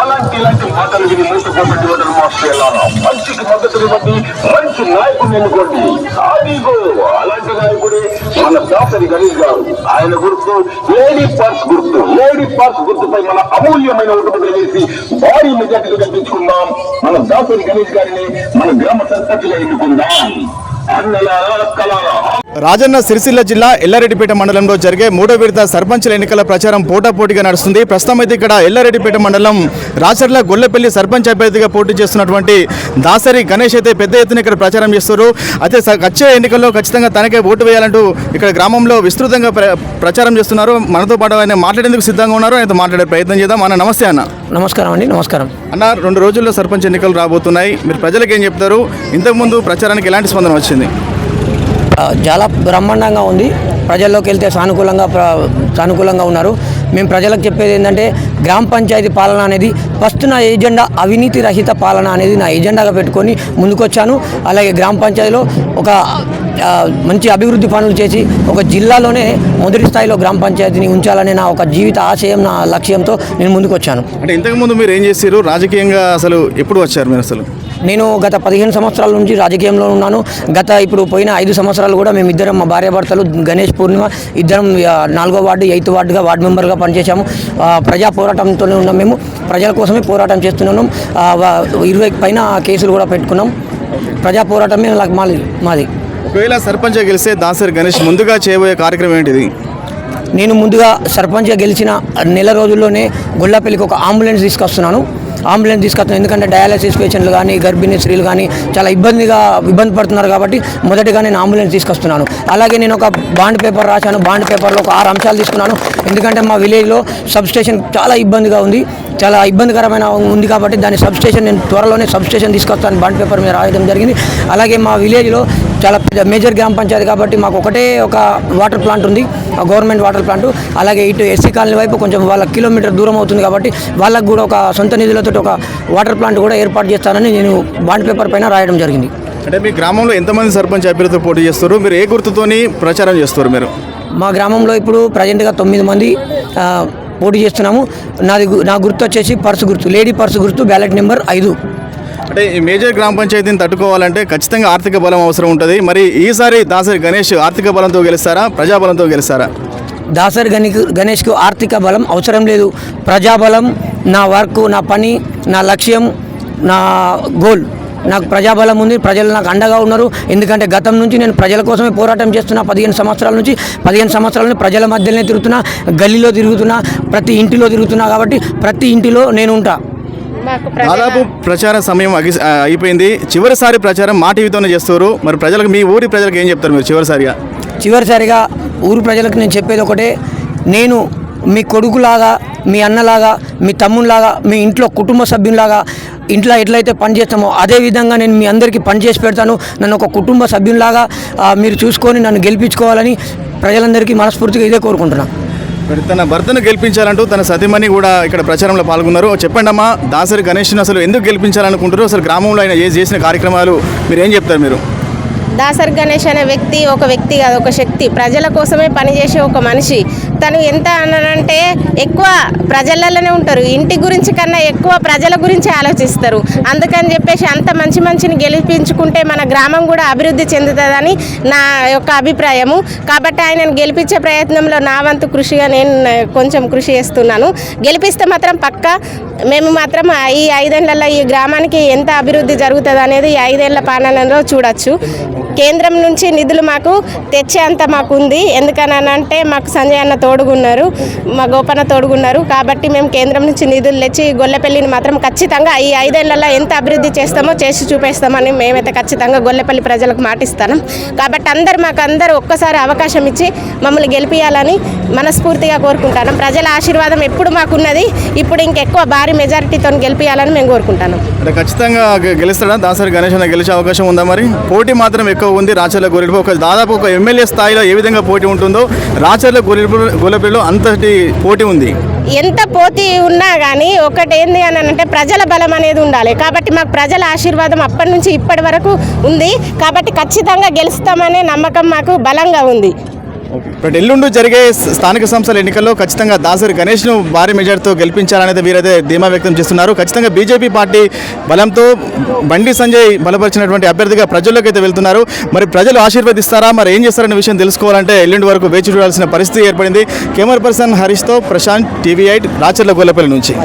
అలాంటి ఇలాంటి మాటలు విని మూసుకున్నట్టు ఓటర్ మాస్టర్ వెళ్ళాలా మంచికి మద్దతు ఇవ్వండి మంచి నాయకుడిని ఎన్నుకోండి దాసరి గణేష్ గారు. ఆయన గుర్తు లేడీ పర్స్ గుర్తు. లేడీ పర్స్ గుర్తుపై మన అమూల్యమైన ఓటు వేసి భారీ మెజార్టీలు కల్పించుకుందాం మన దాసరి గణేష్ గారిని మన గ్రామ సర్పంచ్గా ఎన్నుకుందాం. అన్నలారా అక్కలారా రాజన్న సిరిసిల్ల జిల్లా ఎల్లారెడ్డిపేట మండలంలో జరిగే మూడో విడత సర్పంచుల ఎన్నికల ప్రచారం పోటాపోటీగా నడుస్తుంది. ప్రస్తుతం అయితే ఇక్కడ ఎల్లారెడ్డిపేట మండలం రాచర్ల గొల్లపల్లి సర్పంచ్ అభ్యర్థిగా పోటీ చేస్తున్నటువంటి దాసరి గణేష్ అయితే పెద్ద ఎత్తున ఇక్కడ ప్రచారం చేస్తారు. అయితే వచ్చే ఎన్నికల్లో ఖచ్చితంగా తనకే ఓటు వేయాలంటూ ఇక్కడ గ్రామంలో విస్తృతంగా ప్ర- ప్రచారం చేస్తున్నారు. మనతో పాటు ఆయన మాట్లాడేందుకు సిద్ధంగా ఉన్నారు. ఆయనతో మాట్లాడే ప్రయత్నం చేద్దాం. అన్న నమస్తే అన్న. నమస్కారం అండి. నమస్కారం. అన్న రెండు రోజుల్లో సర్పంచ్ ఎన్నికలు రాబోతున్నాయి. మీరు ప్రజలకు ఏం చెప్తారు? ఇంతకుముందు ప్రచారానికి ఎలాంటి స్పందన వచ్చింది? చాలా బ్రహ్మాండంగా ఉంది. ప్రజల్లోకి వెళ్తే సానుకూలంగా సానుకూలంగా ఉన్నారు. మేము ప్రజలకు చెప్పేది ఏంటంటే గ్రామ పంచాయతీ పాలన అనేది ఫస్ట్ నా ఏజెండా అవినీతి రహిత పాలన అనేది నా ఎజెండాగా పెట్టుకొని ముందుకొచ్చాను. అలాగే గ్రామ పంచాయతీలో ఒక మంచి అభివృద్ధి పనులు చేసి ఒక జిల్లాలోనే మొదటి స్థాయిలో గ్రామ పంచాయతీని ఉంచాలనే నా ఒక జీవిత ఆశయం నా లక్ష్యంతో నేను ముందుకొచ్చాను. అంటే ఇంతకుముందు మీరు ఏం చేశారు రాజకీయంగా అసలు ఎప్పుడు వచ్చారు మీరు అసలు? నేను గత పదిహేను సంవత్సరాల నుంచి రాజకీయంలో ఉన్నాను. గత ఇప్పుడు పోయిన ఐదు సంవత్సరాలు కూడా మేము ఇద్దరం మా భార్యాభర్తలు గణేష్ పూర్ణిమ ఇద్దరం నాలుగో వార్డు ఎయిత్ వార్డుగా వార్డు మెంబర్గా పనిచేశాము. ప్రజా పోరాటంతోనే ఉన్నాం మేము. ప్రజల కోసమే పోరాటం చేస్తున్నాం ఆ, వా- ఇరవై పైన కేసులు కూడా పెట్టుకున్నాం. ప్రజా పోరాటమే నాకు మాది మాది. ఒకవేళ సర్పంచ్ గెలిస్తే దాసరి గణేష్ ముందుగా చేయబోయే కార్యక్రమం ఏంటిది? నేను ముందుగా సర్పంచ్గా గెలిచిన నెల రోజుల్లోనే గొల్లపల్లికి ఒక అంబులెన్స్ తీసుకొస్తున్నాను. అంబులెన్స్ తీసుకొస్తున్నాను ఎందుకంటే డయాలసిస్ పేషెంట్లు కానీ గర్భిణీ స్త్రీలు కానీ చాలా ఇబ్బందిగా ఇబ్బంది పడుతున్నారు కాబట్టి మొదటిగా నేను అంబులెన్స్ తీసుకొస్తున్నాను. అలాగే నేను ఒక బాండ్ పేపర్ రాశాను. బాండ్ పేపర్లో ఒక ఆరు అంశాలు తీసుకున్నాను. ఎందుకంటే మా విలేజ్లో సబ్ స్టేషన్ చాలా ఇబ్బందిగా ఉంది. చాలా ఇబ్బందికరమైన ఉంది కాబట్టి దాని సబ్ స్టేషన్ నేను త్వరలోనే సబ్ స్టేషన్ తీసుకొస్తాను. బాండ్ పేపర్ మీద రాయడం జరిగింది. అలాగే మా విలేజ్లో చాలా పెద్ద మేజర్ గ్రామ పంచాయతీ కాబట్టి మాకు ఒకటే ఒక వాటర్ ప్లాంట్ ఉంది. ఆ గవర్నమెంట్ వాటర్ ప్లాంట్ అలాగే ఇటు ఎస్సీ కాలనీ వైపు కొంచెం వాళ్ళ కిలోమీటర్ దూరం అవుతుంది కాబట్టి వాళ్ళకు కూడా ఒక సొంత నిధులతో ఒక వాటర్ ప్లాంట్ కూడా ఏర్పాటు చేస్తానని నేను బాండ్ పేపర్ పైన రాయడం జరిగింది. అంటే మీ గ్రామంలో ఎంతమంది సర్పంచ్ అభ్యర్థులతో పోటీ చేస్తారు? మీరు ఏ గుర్తుతోని ప్రచారం చేస్తారు మీరు? మా గ్రామంలో ఇప్పుడు ప్రజెంట్గా తొమ్మిది మంది పోటీ చేస్తున్నాము. నాది నా గుర్తు వచ్చేసి పర్సు గుర్తు లేడీ పర్సు గుర్తు బ్యాలెట్ నెంబర్ ఐదు. అంటే ఈ మేజర్ గ్రామ పంచాయతీని తట్టుకోవాలంటే ఖచ్చితంగా ఆర్థిక బలం అవసరం ఉంటుంది. మరి ఈసారి దాసరి గణేష్ ఆర్థిక బలంతో గెలుస్తారా? ప్రజాబలంతో గెలుస్తారా? దాసరి గణి గణేష్కు ఆర్థిక బలం అవసరం లేదు. ప్రజాబలం నా వర్క్ నా పని నా లక్ష్యం నా గోల్. నాకు ప్రజాబలం ఉంది ప్రజలు నాకు అండగా ఉన్నారు. ఎందుకంటే గతం నుంచి నేను ప్రజల కోసమే పోరాటం చేస్తున్నా. పదిహేను సంవత్సరాల నుంచి పదిహేను సంవత్సరాల నుంచి ప్రజల మధ్యలోనే తిరుగుతున్నా గల్లీలో తిరుగుతున్నా ప్రతి ఇంటిలో తిరుగుతున్నా కాబట్టి ప్రతి ఇంటిలో నేను ఉంటా. దాదాపు ప్రచార సమయం అగి- అయిపోయింది. చివరిసారి ప్రచారం మా టీవీతోనే చేస్తారు. మరి ప్రజలకు మీ ఊరి ప్రజలకు ఏం చెప్తారు మీరు చివరిసారిగా? చివరిసారిగా ఊరు ప్రజలకు నేను చెప్పేది ఒకటే. నేను మీ కొడుకులాగా మీ అన్నలాగా మీ తమ్ముళ్ళలాగా మీ ఇంట్లో కుటుంబ సభ్యులాగా ఇంట్లో ఎట్లయితే పని చేస్తామో అదే విధంగా నేను మీ అందరికీ పని చేసి పెడతాను. నన్ను ఒక కుటుంబ సభ్యులాగా మీరు చూసుకొని నన్ను గెలిపించుకోవాలని ప్రజలందరికీ మనస్ఫూర్తిగా ఇదే కోరుకుంటున్నాను మరి తన భర్తను గెలిపించాలంటూ తన సతీమణి కూడా ఇక్కడ ప్రచారంలో పాల్గొన్నారు. చెప్పండి అమ్మా దాసరి గణేష్ను అసలు ఎందుకు గెలిపించాలనుకుంటారు అసలు గ్రామంలో ఆయన ఏ- చేసిన కార్యక్రమాలు? మీరు ఏం చెప్తారు మీరు? దాసర్ గణేష్ అనే వ్యక్తి ఒక వ్యక్తి కాదు ఒక శక్తి. ప్రజల కోసమే పనిచేసే ఒక మనిషి. తను ఎంత అనంటే ఎక్కువ ప్రజలలోనే ఉంటారు. ఇంటి గురించి కన్నా ఎక్కువ ప్రజల గురించి ఆలోచిస్తారు. అందుకని చెప్పేసి అంత మంచి మంచిని గెలిపించుకుంటే మన గ్రామం కూడా అభివృద్ధి చెందుతుందని నా యొక్క అభిప్రాయము. కాబట్టి ఆయనను గెలిపించే ప్రయత్నంలో నా వంతు కృషిగా నేను కొంచెం కృషి చేస్తున్నాను. గెలిపిస్తే మాత్రం పక్క. మేము మాత్రం ఈ ఐదేళ్ళలో ఈ గ్రామానికి ఎంత అభివృద్ధి జరుగుతుంది అనేది ఈ ఐదేళ్ళ పాలనలో చూడొచ్చు. కేంద్రం నుంచి నిధులు మాకు తెచ్చేంత మాకు ఉంది. ఎందుకనంటే మాకు సంజయ్ అన్న తోడుగున్నారు మా గోపన్న తోడుగున్నారు. కాబట్టి మేము కేంద్రం నుంచి నిధులు తెచ్చి గొల్లపల్లిని మాత్రం ఖచ్చితంగా ఈ ఐదేళ్ళలో ఎంత అభివృద్ధి చేస్తామో చేసి చూపిస్తామని మేమైతే ఖచ్చితంగా గొల్లపల్లి ప్రజలకు మాటిస్తాను. కాబట్టి అందరు మాకు అందరూ ఒక్కసారి అవకాశం ఇచ్చి మమ్మల్ని గెలిపించాలని మనస్ఫూర్తిగా కోరుకుంటాను. ప్రజల ఆశీర్వాదం ఎప్పుడు మాకున్నది ఇప్పుడు ఇంకెక్కువ భారీ మెజారిటీతో గెలిపించాలని మేము కోరుకుంటాను. అంటే ఖచ్చితంగా గెలుస్తాడా? దాసరి గణేష్ అన్న గెలిచే అవకాశం ఉందా మరి? పోటీ మాత్రం ఎక్కువ ఉంది రాచర్ల గొర్రెలు. ఒక దాదాపు ఒక ఎమ్మెల్యే స్థాయిలో ఏ విధంగా పోటీ ఉంటుందో రాచర్ల గొర్రెలు గొల్లపల్లిలో అంతటి పోటీ ఉంది. ఎంత పోటీ ఉన్నా కానీ ఒకటి ఏంది అని అంటే ప్రజల బలం అనేది ఉండాలి. కాబట్టి మాకు ప్రజల ఆశీర్వాదం అప్పటి నుంచి ఇప్పటి వరకు ఉంది. కాబట్టి ఖచ్చితంగా గెలుస్తామనే నమ్మకం మాకు బలంగా ఉంది. ఇప్పుడు ఎల్లుండి జరిగే స్థానిక సంస్థల ఎన్నికల్లో ఖచ్చితంగా దాసరి గణేష్ను భారీ మెజార్టీతో గెలిపించాలనేది వీరైతే ధీమా వ్యక్తం చేస్తున్నారు. ఖచ్చితంగా బీజేపీ పార్టీ బలంతో బండి సంజయ్ బలపరిచినటువంటి అభ్యర్థిగా ప్రజల్లోకి అయితే వెళ్తున్నారు. మరి ప్రజలు ఆశీర్వదిస్తారా? మరి ఏం చేస్తారనే విషయం తెలుసుకోవాలంటే ఎల్లుండి వరకు వేచి చూడాల్సిన పరిస్థితి ఏర్పడింది. కెమెరా పర్సన్ హరీష్తో ప్రశాంత్ టీవీ ఎయిట్ రాచర్ల గోలపల్లి నుంచి.